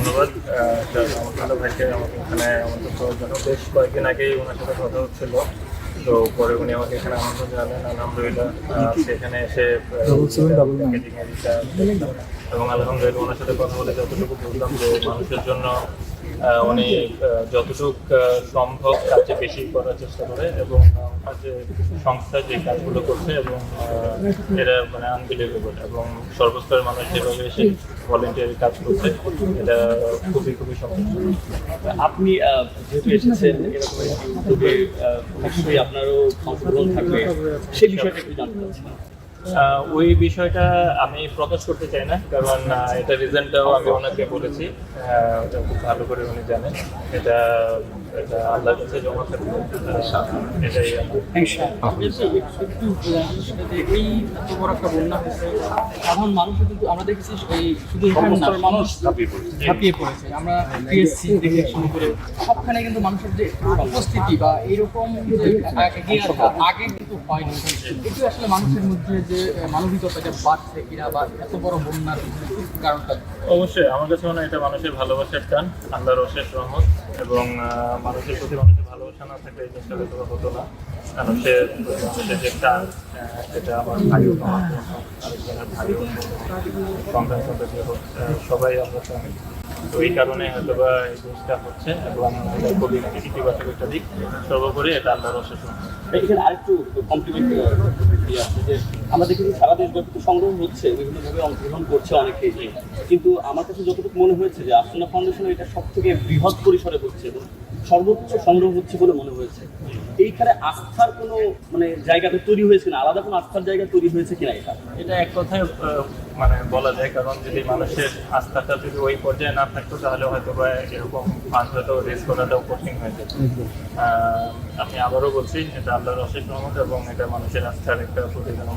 ধন্যবাদ। আমার ভালো ভাইকে আমাকে এখানে করার জন্য বেশ কয়েকদিন আগেই ওনার সাথে কথা হচ্ছিল। তো পরে উনি আমাকে এখানে আমন্ত্রণ জানালেন আলহামদুলিল্লাহ সেখানে এসে। এবং আলহামদুলিল্লাহ ওনার সাথে কথা বলে যতটুকু বুঝলাম যে মানুষের জন্য উনি যতটুক সম্ভব চেয়ে বেশি করার চেষ্টা করে এবং ওনার যে সংস্থা যে কাজগুলো করছে এবং এটা মানে আনবিলিভেবল এবং সর্বস্তরের মানুষ যেভাবে এসে ভলেন্টিয়ারি কাজ করছে, এটা খুবই খুবই সন্তোষ আপনি যেহেতু এসেছেন, এরকম একটি উদ্যোগে নিশ্চয়ই আপনারও অংশগ্রহণ থাকবে। সেই বিষয়টা একটু জানতে চাচ্ছিলাম। ওই বিষয়টা আমি প্রকাশ করতে চাই না কারণ এটা রিজনটাও আমি ওনাকে বলেছি। ওটা খুব ভালো করে উনি জানেন। এটা এটা আল্লাহর কাছে জমা থাকবে। এটাই এই এত বড় একটা বন্যা হয়েছে সাধারণ মানুষও কিন্তু আমরা দেখেছি এই শুধু এখানে না মানুষ ঝাঁপিয়ে পড়েছে। আমরা পিএসসি থেকে শুরু করে সবখানে কিন্তু মানুষের যে উপস্থিতি বা এরকম আগে কিন্তু হয়নি। এটি আসলে মানুষের মধ্যে যে বাড়ছে কিনা বা এত বড় বন্যার কারণটা? অবশ্যই, আমার কাছে মনে হয় এটা মানুষের ভালোবাসার টান, আল্লাহর অশেষ রহমত এবং মানুষের প্রতি মানুষের ভালোবাসা না থাকলে এই জিনিসটা হয়তো হতো না। মানুষের মানুষের যে টান এটা আমার আরেকজনের ভাইও সন্তান হোক সবাই আমরা স্বামী তো এই কারণে হয়তো বা এই জিনিসটা হচ্ছে এবং খুবই ইতিবাচক একটা দিক। সর্বোপরি এটা আল্লাহর অশেষ রহমত। এখানে আরেকটু কমপ্লিমেন্ট ইয়ে যে আমরা দেখেছি সারা দেশ ব্যাপী তো সংগ্রহ হচ্ছে, বিভিন্নভাবে অংশগ্রহণ করছে অনেকেই কিন্তু আমার কাছে যতটুকু মনে হয়েছে যে আস্তনা ফাউন্ডেশন এটা সব থেকে বৃহৎ পরিসরে হচ্ছে এবং সর্বোচ্চ সংগ্রহ হচ্ছে বলে মনে হয়েছে। এইখানে আস্থার কোনো মানে জায়গাতে তৈরি হয়েছে না? আলাদা কোনো আস্থার জায়গা তৈরি হয়েছে কিনা এটা? এটা এক কথায় আহ, মানে বলা যায় কারণ যদি মানুষের আস্থাটা যদি ওই পর্যায়ে না থাকতো তাহলে হয়তো বা এরকম ফান্ড হয়তো রেস করাটাও কঠিন হয়ে যেত। আহ, আমি আবারও বলছি এটা আল্লাহর অশেষ রহমত এবং এটা মানুষের আস্থার একটা প্রতিদান